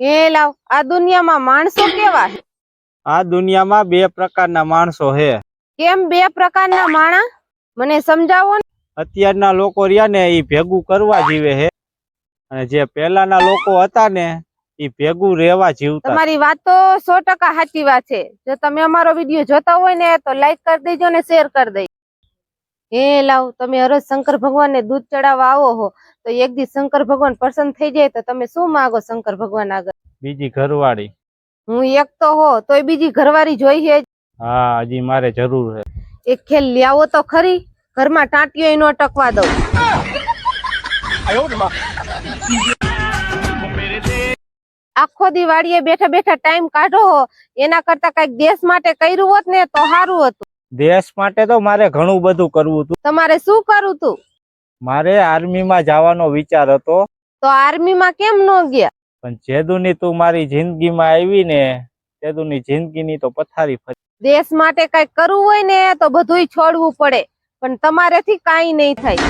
એ લાવ આ દુનિયામાં માણસો કેવા છે? આ દુનિયામાં બે પ્રકારના માણસો હે. કેમ બે પ્રકારના માણા મને સમજાવો ને. અત્યારના લોકો રહ્યા ને એ ભેગું કરવા જીવે હે. અને જે પહેલાના લોકો હતા ને એ ભેગું રહેવા જીવતા. તમારી વાત તો સો ટકા સાચી વાત છે. જો તમે અમારો વીડિયો જોતા હોય ને તો લાઈક કરી દેજો ને શેર કરી દેજો. હે લાવ તમે હરોજ શંકર ભગવાનને દૂધ ચડાવવા આવો હો તો એક દી શંકર ભગવાન પસંદ થઈ જાય તો તમે શું માગો શંકર ભગવાન આગળ? બીજી ઘરવાળી. હું એક તો હો તોય બીજી ઘરવાળી જોઈએ. હા? હજી મારે જરૂર છે. એક ખેલ લ્યાવો તો ખરી ઘરમાં ટાંટીઓ નો ટકવા દઉં. આખો દિવાળીએ બેઠા બેઠા ટાઈમ કાઢો હો એના કરતા કંઈક દેશ માટે કર્યું હોત ને તો સારું હતું. દેશ માટે તો મારે ઘણું બધું કરવું હતું. તમારે શું કરવું તું? મારે આર્મીમાં જવાનો વિચાર હતો. તો આર્મીમાં કેમ ન ગયા? પણ જેદુની તું મારી જિંદગીમાં આવી ને તેદુની જિંદગીની તો પથારી ફરી. દેશ માટે કઈ કરવું હોય ને તો બધુંય છોડવું પડે. પણ તમારેથી કાઈ નહીં થાય.